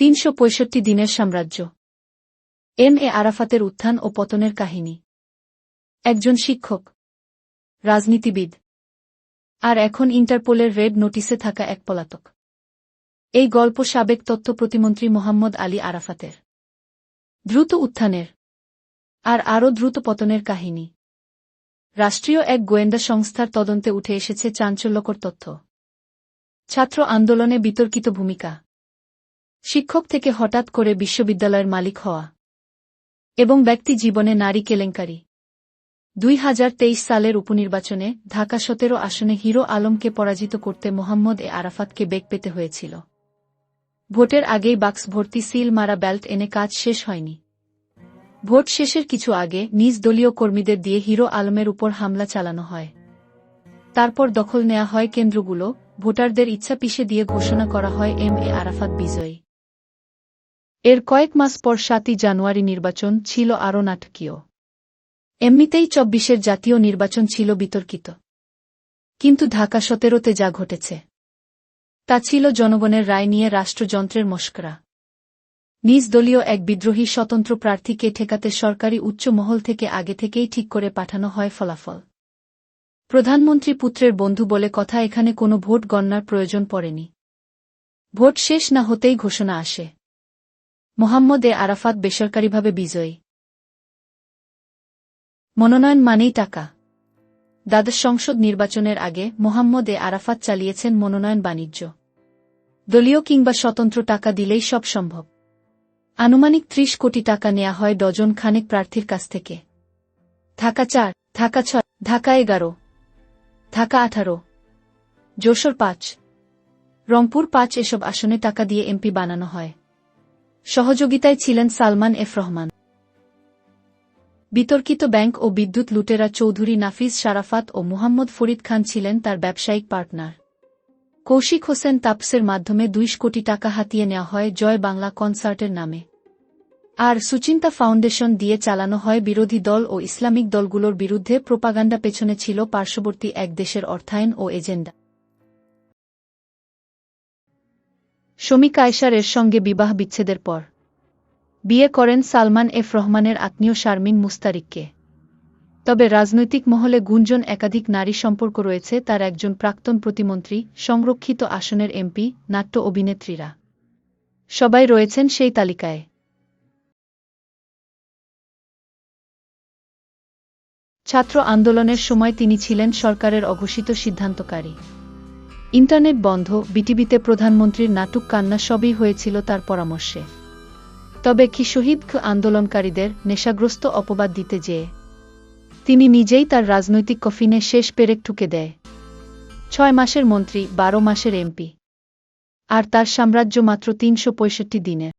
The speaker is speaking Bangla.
তিনশো পঁয়ষট্টি দিনের সাম্রাজ্য। এম এ আরাফাতের উত্থান ও পতনের কাহিনী। একজন শিক্ষক, রাজনীতিবিদ, আর এখন ইন্টারপোলের রেড নোটিসে থাকা এক পলাতক। এই গল্প সাবেক তথ্য প্রতিমন্ত্রী মোহাম্মদ আলী আরাফাতের। দ্রুত উত্থানের, আর আরও দ্রুত পতনের কাহিনী। রাষ্ট্রীয় এক গোয়েন্দা সংস্থার তদন্তে উঠে এসেছে চাঞ্চল্যকর তথ্য। ছাত্র আন্দোলনে বিতর্কিত ভূমিকা। শিক্ষক থেকে হঠাৎ করে বিশ্ববিদ্যালয়ের মালিক হওয়া এবং ব্যক্তি জীবনে নারী কেলেঙ্কারি। দুই হাজার তেইশ সালের উপনির্বাচনে ঢাকা সতেরো আসনে হিরো আলমকে পরাজিত করতে মোহাম্মদ এ আরাফাতকে বেগ পেতে হয়েছিল। ভোটের আগেই বাক্স ভর্তি সিল মারা ব্যাল্ট এনে কাজ শেষ হয়নি। ভোট শেষের কিছু আগে নিজ দলীয় কর্মীদের দিয়ে হিরো আলমের উপর হামলা চালানো হয়। তারপর দখল নেওয়া হয় কেন্দ্রগুলো, ভোটারদের ইচ্ছা পিষে দিয়ে ঘোষণা করা হয় এম এ আরাফাত বিজয়ী। এর কয়েক মাস পর সাতই জানুয়ারি নির্বাচন ছিল আরও নাটকীয়। এমনিতেই চব্বিশের জাতীয় নির্বাচন ছিল বিতর্কিত। কিন্তু ঢাকা সতেরোতে যা ঘটেছে, তা ছিল জনগণের রায় নিয়ে রাষ্ট্রযন্ত্রের মস্করা। নিজ দলীয় এক বিদ্রোহী স্বতন্ত্র প্রার্থীকে ঠেকাতে সরকারি উচ্চ মহল থেকে আগে থেকেই ঠিক করে পাঠানো হয় ফলাফল। প্রধানমন্ত্রী পুত্রের বন্ধু বলে কথা, এখানে কোনো ভোট গণনার প্রয়োজন পড়েনি। ভোট শেষ না হতেই ঘোষণা আসে। মোহাম্মদ এ আরাফাত বেসরকারিভাবে বিজয়ী। মনোনয়ন মানেই টাকা। দ্বাদশ সংসদ নির্বাচনের আগে মোহাম্মদ এ আরাফাত চালিয়েছেন মনোনয়ন বাণিজ্য। দলীয় কিংবা স্বতন্ত্র টাকা দিলেই সব সম্ভব। আনুমানিক ত্রিশ কোটি টাকা নেওয়া হয় ডজন খানেক প্রার্থীর কাছ থেকে। ঢাকা চার, ঢাকা ছয়, ঢাকা এগারো, ঢাকা আঠারো, যশোর পাঁচ, রংপুর পাঁচ এসব আসনে টাকা দিয়ে এমপি বানানো হয়। সহযোগিতায় ছিলেন সালমান এফ রহমান। বিতর্কিত ব্যাংক ও বিদ্যুৎ লুটেরা চৌধুরী নাফিজ শারাফাত ও মুহাম্মদ ফরিদ খান ছিলেন তার ব্যবসায়িক পার্টনার। কৌশিক হোসেন তাপসের মাধ্যমে দুইশ কোটি টাকা হাতিয়ে নেওয়া হয় জয় বাংলা কনসার্টের নামে। আর সুচিন্তা ফাউন্ডেশন দিয়ে চালানো হয় বিরোধী দল ও ইসলামিক দলগুলোর বিরুদ্ধে প্রোপাগান্ডা পেছনে ছিল পার্শ্ববর্তী এক দেশের অর্থায়ন ও এজেন্ডা। শমিক আয়সার এর সঙ্গে বিবাহ বিচ্ছেদের পর। বিয়ে করেন সালমান এফ রহমানের আত্মীয় শারমিন মুস্তারিককে। তবে রাজনৈতিক মহলে গুঞ্জন একাধিক নারী সম্পর্ক রয়েছে তার একজন প্রাক্তন প্রতিমন্ত্রী, সংরক্ষিত আসনের এমপি, নাট্য অভিনেত্রীরা। সবাই রয়েছেন সেই তালিকায়। ছাত্র আন্দোলনের সময় তিনি ছিলেন সরকারের অঘোষিত সিদ্ধান্তকারী। ইন্টারনেট বন্ধ, বিটিভিতে প্রধানমন্ত্রীর নাটক কান্না সবই হয়েছিল তার পরামর্শে। তবে কি শহীদ আন্দোলনকারীদের নেশাগ্রস্ত অপবাদ দিতে যেয়ে তিনি নিজেই তার রাজনৈতিক কফিনে শেষ পেরেক ঠুকে দেয়। ছয় মাসের মন্ত্রী, বারো মাসের এমপি। আর তার সাম্রাজ্য মাত্র তিনশো দিনের